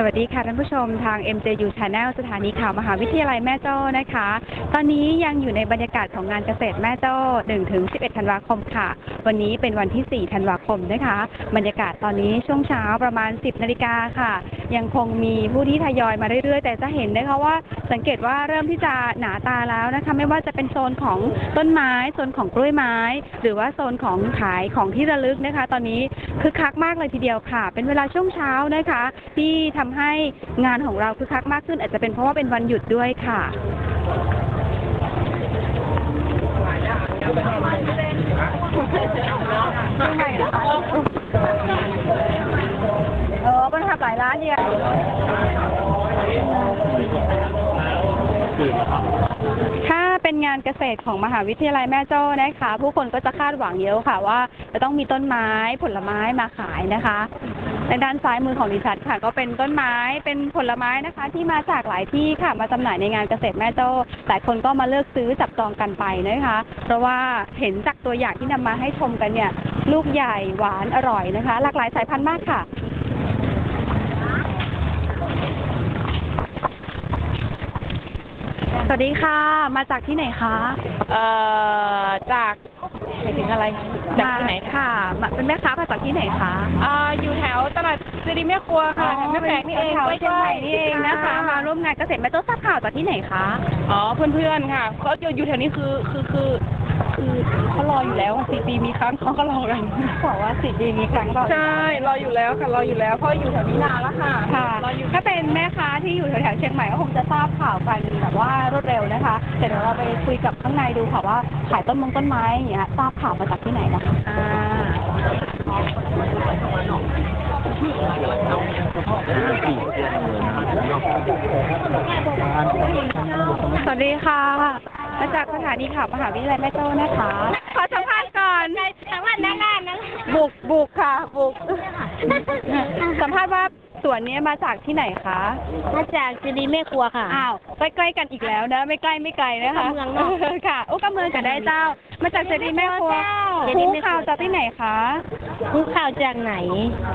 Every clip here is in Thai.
สวัสดีค่ะท่านผู้ชมทาง MJU Channel สถานีข่าวมหาวิทยาลัยแม่โจ้นะคะ ตอนนี้ยังอยู่ในบรรยากาศของงานเกษตรแม่โจ้1ถึง11 ธันวาคมค่ะ วันนี้เป็นวันที่ 4 ธันวาคมนะคะ บรรยากาศตอนนี้ช่วงเช้าประมาณ 10 นาฬิกาค่ะ ยังคงมีผู้ที่ทยอยมาเรื่อยๆ แต่จะเห็นนะคะว่าสังเกตว่าเริ่มที่จะหนาตาแล้วนะคะไม่ว่าจะเป็นโซนของต้นไม้โซนของกล้วยไม้ หรือว่าโซนของขายของที่ระลึกนะคะ ตอนนี้คึกคักมากเลยทีเดียวค่ะ เป็นเวลาช่วงเช้านะคะ ที่ทำให้งานของเราคึกคักมากขึ้น อาจจะเป็นเพราะว่าเป็นวันหยุดด้วยค่ะเออเป็นขับหลายร้านเนี่ยถ้าเป็นงานเกษตรของมหาวิทยาลัยแม่โจ้นะคะ ผู้คนก็จะคาดหวังเยอะค่ะว่า จะต้องมีต้นไม้ผลไม้มาขายนะคะ ในด้านซ้ายมือของดิฉันค่ะ ก็เป็นต้นไม้เป็นผลไม้นะคะ ที่มาจากหลายที่ค่ะมาจำหน่ายในงานเกษตรแม่โจ้หลายคนก็มาเลือกซื้อจับจองกันไปนะคะ เพราะว่าเห็นจากตัวอย่างที่นำมาให้ชมกันเนี่ยลูกใหญ่หวานอร่อยนะคะ หลากหลายสายพันธุ์มากค่ะสวัสดีค่ะ มาจากที่ไหนคะ เอ่อ จาก หมายถึงอะไรจากที่ไหนมาค่ะมาเป็นแม่ค้ามาจากที่ไหนคะ อ่าอยู่แถวตลาดสิริแม่ครัวค่ะแม่แฝกนี่เองแถวเชียงใหม่นี่เองนะคะ มาร่วมงานเกษตรแม่โจ้ทราบข่าวจากที่ไหนคะ อ๋อเพื่อนๆค่ะเขาอยู่อยู่แถวนี้คือคือคือ คือเขารออยู่แล้วสี่ปีมีครั้งเขาก็รอกันบอกว่าสิปีมีครั้งก่อนใช่รออยู่แล้วค่ะรออยู่แล้วเพราะอยู่แถวนี้นานแล้วค่ะค่ะรออยู่ถ้าเป็นแม่ค้าที่อยู่แถวๆเชียงใหม่ก็คงจะทราบข่าวกันแบบว่ารวดเร็วนะคะแต่เดี๋ยวเราไปคุยกับข้างในดูค่ะว่าขายต้นมงต้นไม้อย่างเงี้ยทราบข่าวมาจากที่ไหนนะคะอ่าสวัสดีค่ะ มาจากสถานีข่าวมหาวิทยาลัยแม่โจ้นะคะ ขอสัมภาษณ์ก่อนสัมภาษณ์ด้านล่างนะบุกบุกค่ะ บุก สัมภาษณ์ว่าสวนนี้มาจากที่ไหนคะมาจากสิริแม่ครัวค่ะ อ้าวใกล้ๆกันอีกแล้วนะ ไม่ใกล้ไม่ไกลนะคะเมืองนอกค่ะโอ้ก็เมืองกันได้เจ้า มาจากเจดีย์แม่ครัวเจดีผู้ย์แม่ครัวข่าวจากที่ไหนคะรู้ข่าวจากไหน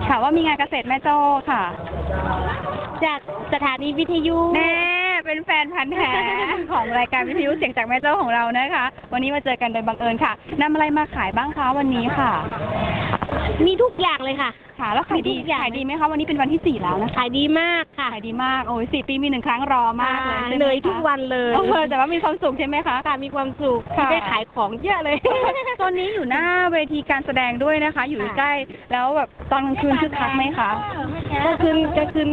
ข่าวว่ามีงานเกษตรแม่โจ้ค่ะ จากสถานีวิทยุแน่ เป็นแฟนพันธ์แท้ของรายการวิทยุเสียงจากแม่เจ้าของเรานะคะ วันนี้มาเจอกันโดยบังเอิญค่ะนำอะไรมาขายบ้างคะวันนี้ค่ะ มีทุกอย่างเลยค่ะ ค่ะ แล้วขายดีมีทุกอย่าง ขายดีไหมคะวันนี้เป็นวันที่สี่แล้วนะคะขายดีมากค่ะขายดีมากโอ้ยสี่ปีมีหนึ่งครั้งรอมากเลยใช่ไหมเหนื่อยคะทุกวันเลยเออแต่ว่ามีความสุขใช่ไหมคะ ค่ะมีความสุขค่ะได้ขายของเยอะเลย ตอนนี้อยู่หน้าเวทีการแสดงด้วยนะคะ อยู่ใกล้ๆแล้วแบบตอนกลางคืนคึกคักไหมคะ ก็คืนก็คืน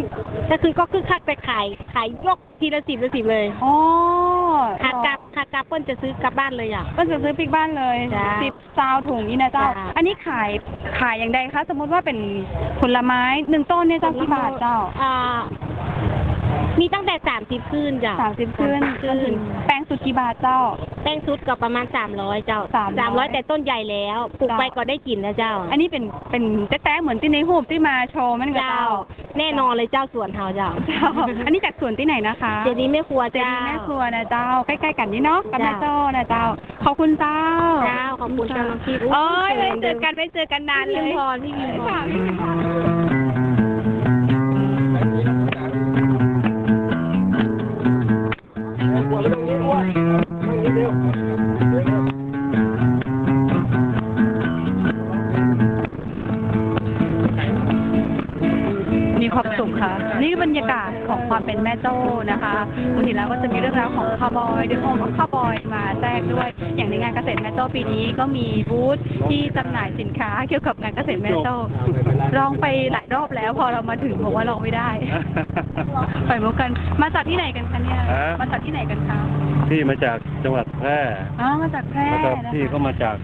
ก็คืนก็คือคักไปขายขายยกทีละสิบละสิบเลย อ๋อ ขากลับขากลับเปิ้ลจะซื้อกลับบ้านเลยอะ ก็จะซื้อปิกบ้านเลยจ้ะสิบซาวถุงนี่นะเจ้า จ้ะ อันนี้ขายขายอย่างใดคะ สมมติว่าเป็นผลไม้หนึ่งต้นเนี่ยเจ้ากี่บาทเจ้า อ่า มีตั้งแต่สามสิบขึ้นจ้ะ สามสิบขึ้นจนถึงแป้งสุดกี่บาทเจ้า แป้งซุดก็ประมาณสามร้อยเจ้า300ร้อยแต่ต้นใหญ่แล้วปลูกจ้ะไปก็ได้กินนะเจ้าอันนี้เป็นเป็นแต๊ะๆเหมือนที่ในหูปที่มาโชว์มันกับเจ้า เจ้าแน่นอนเลยเจ้าสวนเฮาเจ้าเจ้า อันนี้จากสวนที่ไหนนะคะเจดีย์แม่ครัวเจเจ้าดีย์แม่ครัวนะเจ้า ใกล้ๆกันนี่เนาะกับแม่จ้ะโจ้นะเจ้า ขอบคุณเจ้าเจ้าขอบคุณเจ้าน้องพี่โอ้ยไม่เจอกันไม่เจอกันนานเลยพี่พิมพรพี่พิมพร ค่ะ แม่โจ้นะคะบางทีแล้วก็จะมีเรื่องราวของคาวบอยเรื่องของคาวบอยมาแทรกด้วย อย่างในงานเกษตรแม่โจ้ปีนี้ก็มีบูธที่จำหน่ายสินค้าเกี่ยวกับงานเกษตรแม่โจ้ลองไปหลายรอบแล้วพอเรามาถึงบอกว่าลองไม่ได้ปล่อยมุกกันมาจากที่ไหนกันคะเนี่ยฮะมาจากที่ไหนกันคะพี่มาจากจังหวัดแพร่อ๋อมาจากแพร่แล้วก็นะคะพี่ก็มาจาก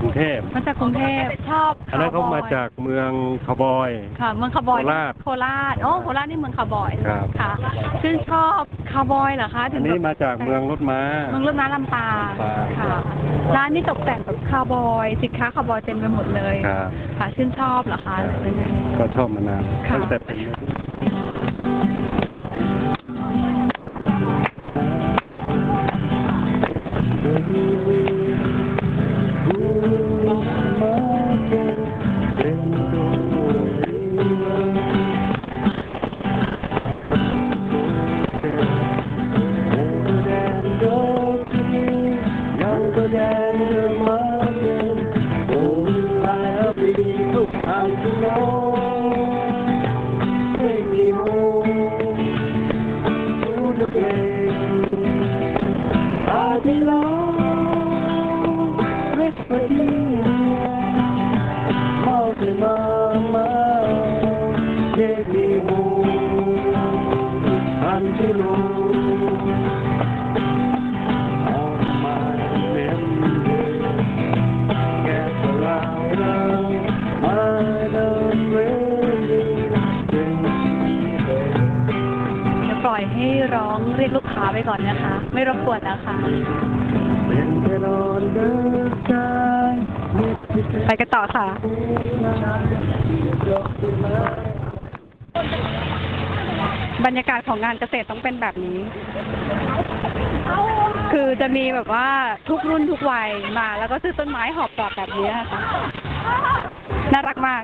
กรุงเทพมาจากกรุงเทพชอบอันนั้นเขาวบยมาจากเมืองคาวบอย ค่ะเมืองคาวบอยโคราชโคราชโอ้โคราชนี่เมืองคาวบอยครับ ค่ะชื่นชอบคาวบอยเหรอคะอัถึนงนี้แบบมาจากเมืองรถม้า เมืองรถม้าลำปางลำปาง ค่ะร้านนี้ตกแต่งแบบคาวบอยสินค้าคาวบอยเต็มไปหมดเลยครับค่ะชื่นชอบเหรอคะหรือเป็นยังไงก็ชอบมานานค่ะ ตั้งแต่เป็น จาไปก่อนนะคะ ไม่รบกวนนะคะไปกันต่อค่ะ บรรยากาศของงานเกษตรต้องเป็นแบบนี้ คือจะมีแบบว่าทุกรุ่นทุกวัยมา แล้วก็ซื้อต้นไม้หอบกลับแบบนี้ค่ะ น่ารักมาก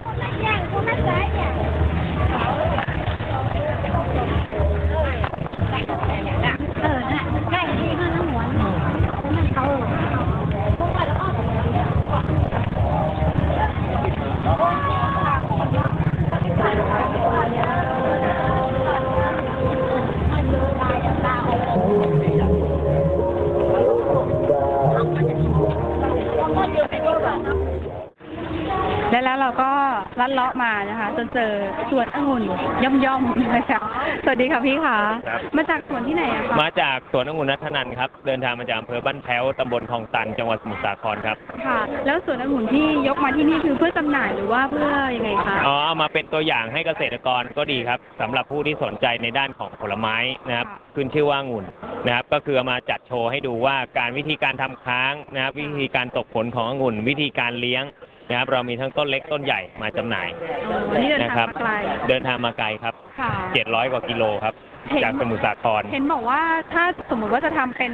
ลัดเลาะมานะคะ จนเจอสวนองุ่นย่อมย่อมๆนะคะสวัสดีค่ะพี่ค่ะครับ มาจากสวนที่ไหนอะคะมาจากสวนองุ่นนัทนันครับ เดินทางมาจากอำเภอบ้านแพ้วตำบลคลองตัน จังหวัดสมุทรสาครครับค่ะ แล้วสวนองุ่นที่ยกมาที่นี่คือเพื่อจำหน่ายหรือว่าเพื่อยังไงคะอ๋อเอามาเป็นตัวอย่างให้เกษตรกรก็ดีครับสำหรับผู้ที่สนใจในด้านของผลไม้นะครับค่ะขึ้นชื่อว่าองุ่นนะครับ ก็คือเอามาจัดโชว์ให้ดูว่าการวิธีการทำค้างนะครับ วิธีการตกผลขององุ่น วิธีการเลี้ยง นะครับเรามีทั้งต้นเล็กต้นใหญ่มาจำหน่ายอ๋อนี่เดินนะทางครับ มาไกล เดินทางมาไกลครับ ค่ะ 700 กว่ากิโลครับ เห็น จากสมุทรสาคร เห็นบอกว่าถ้าสมมุติว่าจะทำเป็น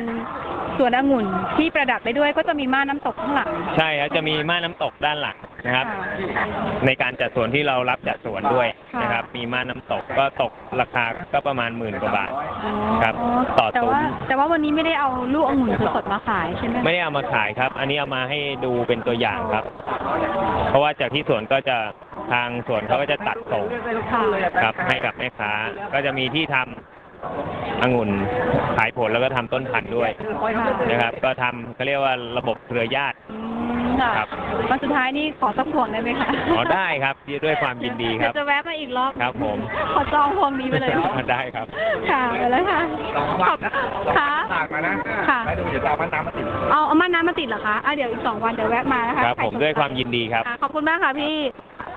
สวนองุ่นที่ประดับได้ด้วยก็จะมีม่านน้ำตกข้างหลัง ใช่ครับจะมีม่านน้ำตกด้านหลัง นะครับค่ะในการจัดสวนที่เรารับจัดสวนด้วยค่ะ นะครับ มีม่านน้ำตกก็ตกราคาก็ประมาณหมื่นกว่าบาทอ๋อครับต่อแต่ซุ้ม ว่าแต่ว่าวันนี้ไม่ได้เอาลูกองุ่นสดๆมาขายใช่ไหมไม่ได้เอามาขายครับ อันนี้เอามาให้ดูเป็นตัวอย่างครับ เพราะว่าจากที่สวนก็จะทางสวนเขาก็จะตัดส่งค่ะครับให้กับแม่ค้า ก็จะมีที่ทำองุ่นขายผลแล้วก็ทำต้นพันธุ์ด้วยนะครับ ก็ทำเขาเรียกว่าระบบเครือญาติ อืม ค่ะครับ วันสุดท้ายนี่ขอสักพวงได้ไหมคะอ๋อได้ครับด้วยความยินดีครับเยวจะแวะมาอีกรอบครับผม ขอจองพวงนี้ไปเลย ได้ครับ ค่ะ ไปแล้วค่ะขอบค่ะ ฝากมานะค่ะไปดูเดี๋ยวจะเอามันน้ำมาติด เอาเอาม่านน้ำมาติดเหรอคะอะเดี๋ยวอีกสองวันเดี๋ยวแวะมานะคะครับ ผมด้วยความยินดีครับค่ะขอบคุณมากค่ะพี่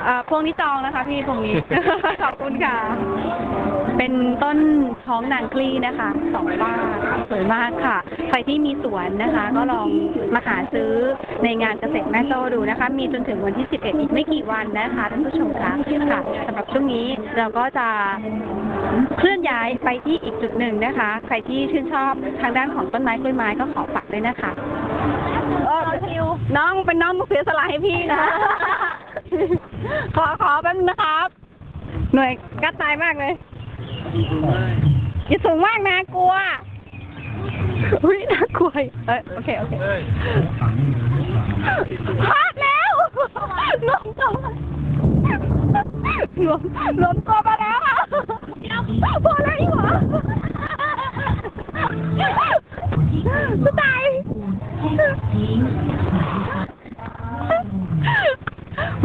เอ่อพวงนี้จองนะคะ พี่พวงนี้ ขอบคุณค่ะ เป็นต้นท้องนางคลี่นะคะสองฝ้าสวยมากค่ะ ใครที่มีสวนนะคะ ก็ลองมาหาซื้อในงานเกษตรแม่โจ้ดูนะคะ มีจนถึงวันที่ 11 อีกไม่กี่วันนะคะท่านผู้ชมคะค่ะสำหรับช่วงนี้เราก็จะเคลื่อนย้ายไปที่อีกจุดหนึ่งนะคะ ใครที่ชื่นชอบทางด้านของต้นไม้กล้วยไม้ก็ขอฝากด้วยนะคะเออน้องเป็นน้องเสียสละให้พี่นะ ขอขอแป๊บนึงนะครับ หน่วยกัดตายมากเลย อย่าสูงมากนะกลัวอุ้ยน่ากลัวเออโอเคโอเคพลาดแล้วล้มตัวล้มล้มตัวมาแล้วค่ะพอแล้วอีกเหรอจะตาย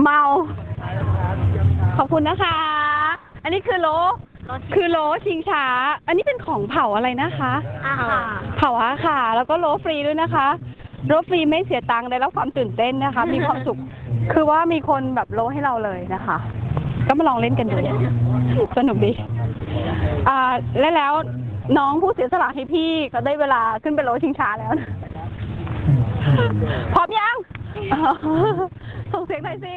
เมา ขอบคุณนะคะ อันนี้คือโล คือโลชิงช้า อันนี้เป็นของเผาอะไรนะคะอ่าเผาอาค่ะ แล้วก็โลฟรีด้วยนะคะ โลฟรีไม่เสียตังค์ได้รับความตื่นเต้นนะคะ มีความสุข คือว่ามีคนแบบโลให้เราเลยนะคะ ก็มาลองเล่นกันดูสนุกดี อ่า และแล้วน้องผู้เสียสละให้พี่ก็ได้เวลาขึ้นไปโลชิงช้าแล้วนะพร้อมยัง ส่งเสียงหน่อยสิ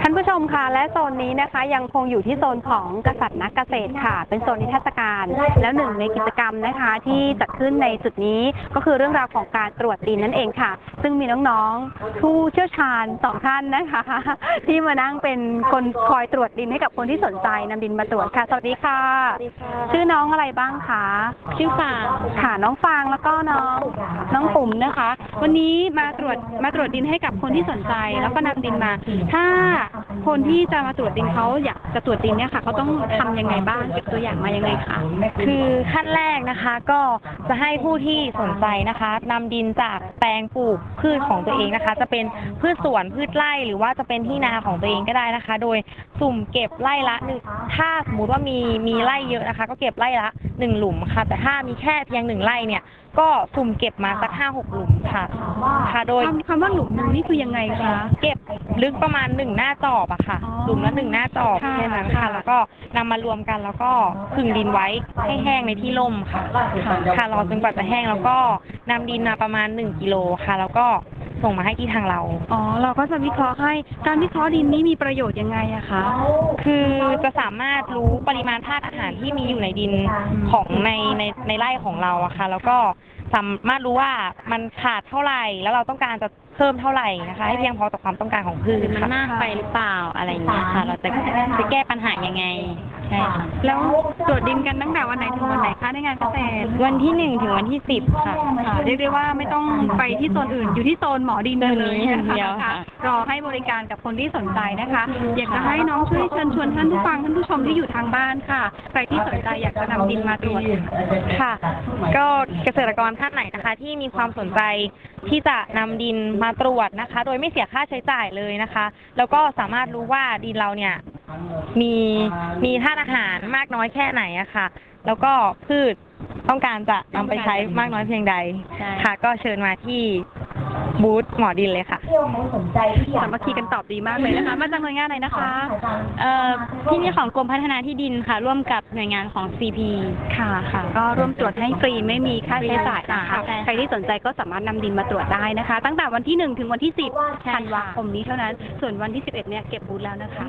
ท่านผู้ชมค่ะและโซนนี้นะคะยังคงอยู่ที่โซนของกษัตริย์นักเกษตรค่ะ เป็นโซนนิทรรศการ แล้วหนึ่งในกิจกรรมนะคะที่จัดขึ้นในจุดนี้ก็คือเรื่องราวของการตรวจดินนั่นเองค่ะ ซึ่งมีน้องๆผู้เชี่ยวชาญสองท่านนะคะ ที่มานั่งเป็นคนคอยตรวจดินให้กับคนที่สนใจนำดินมาตรวจค่ะ สวัสดีค่ะ ชื่อน้องอะไรบ้างคะชื่อฟางค่ะน้องฟางแล้วก็น้องน้องปุ๋มนะคะ วันนี้มาตรวจมาตรวจดินให้กับคนที่สนใจ แล้วก็นำดินมาถ้าคนที่จะมาตรวจดินเขาอยากจะตรวจดินเนี่ยค่ะเขาต้องทำยังไงบ้างเก็บตัวอย่างมายังไงคะ คือขั้นแรกนะคะก็จะให้ผู้ที่สนใจนะคะนำดินจากแปลงปลูกพืชของตัวเองนะคะ จะเป็นพืชสวนพืชไร่หรือว่าจะเป็นที่นาของตัวเองก็ได้นะคะ โดยสุ่มเก็บไร่ละหนึ่งถ้าสมมติว่ามีมีไร่เยอะนะคะ ก็เก็บไร่ละหนึ่งหลุมค่ะ แต่ถ้ามีแค่เพียงหนึ่งไร่เนี่ย ก็สุ่มเก็บมาสักห้าหกหลุมค่ะ ค่ะโดยคำคำว่าหลุมหนึงนี่คือยังไงคะ เก็บลึกประมาณหนึ่งหน้าจอบอะค่ะอ๋อหลุมละหนึ่งหน้าจอบค่ะแค่นั้นค่ะ ค่ะ แล้วก็นำมารวมกันแล้วก็ผึ่งดินไว้ให้แห้งในที่ร่มค่ะ ค่ะรอจนกว่าจะแห้งแล้วก็นำดินมาประมาณหนึ่งกิโลค่ะ แล้วก็ ส่งมาให้ที่ทางเรา อ๋อ เราก็จะวิเคราะห์ให้ การวิเคราะห์ดินนี้มีประโยชน์ยังไงอะคะ คือจะสามารถรู้ปริมาณธาตุอาหารที่มีอยู่ในดินของในในในไร่ของเราอะค่ะ แล้วก็สามารถรู้ว่ามันขาดเท่าไหร่ แล้วเราต้องการจะ เพิ่มเท่าไหร่นะคะ ให้เพียงพอต่อความต้องการของพืชมันค่ะ มากไปหรือเปล่าอะไรอย่างเงี้ยค่ะ เราจะจะแก้ปัญหายังไงใช่ค่ะแล้วตรวจดินกันตั้งแต่วันไหนถึงวันไหนคะในงานเกษตรวันที่หนึ่งถึงวันที่สิบค่ะ ค่ะเรียกได้ว่าไม่ต้องไปที่โซนอื่น อยู่ที่โซนหมอดินเลยโซนนี้อย่างเดียวนะคะค่ะรอให้บริการกับคนที่สนใจนะคะ อยากจะให้น้องช่วยเชิญชวนท่านผู้ฟังท่านผู้ชมที่อยู่ทางบ้านค่ะ ใครที่สนใจอยากจะนำดินมาตรวจ ค่ะ ก็เกษตรกรท่านไหนนะคะ ที่มีความสนใจที่จะนำดินมาตรวจนะคะ โดยไม่เสียค่าใช้จ่ายเลยนะคะ แล้วก็สามารถรู้ว่าดินเราเนี่ยมีมีธาตุอาหารมากน้อยแค่ไหนอะค่ะ แล้วก็พืชต้องการจะนำไปใช้มากน้อยเพียงใดใช่ ค่ะ ก็เชิญมาที่ บูธหมอดินเลยค่ะสามัคคีกันตอบดีมากเลยนะคะ มาจากหน่วยงานไหนนะคะเอ่อที่นี่ของกรมพัฒนาที่ดินค่ะ ร่วมกับหน่วยงานของ CP ค่ะค่ะ ก็ร่วมตรวจให้ฟรีไม่มีค่าใช้จ่ายนะคะ ใช่ค่ะใครที่สนใจก็สามารถนำดินมาตรวจได้นะคะ ตั้งแต่วันที่ 1 ถึงวันที่ 10ธันวาคมนี้เท่านั้น ส่วนวันที่ 11 เนี่ยเก็บบูธแล้วนะคะ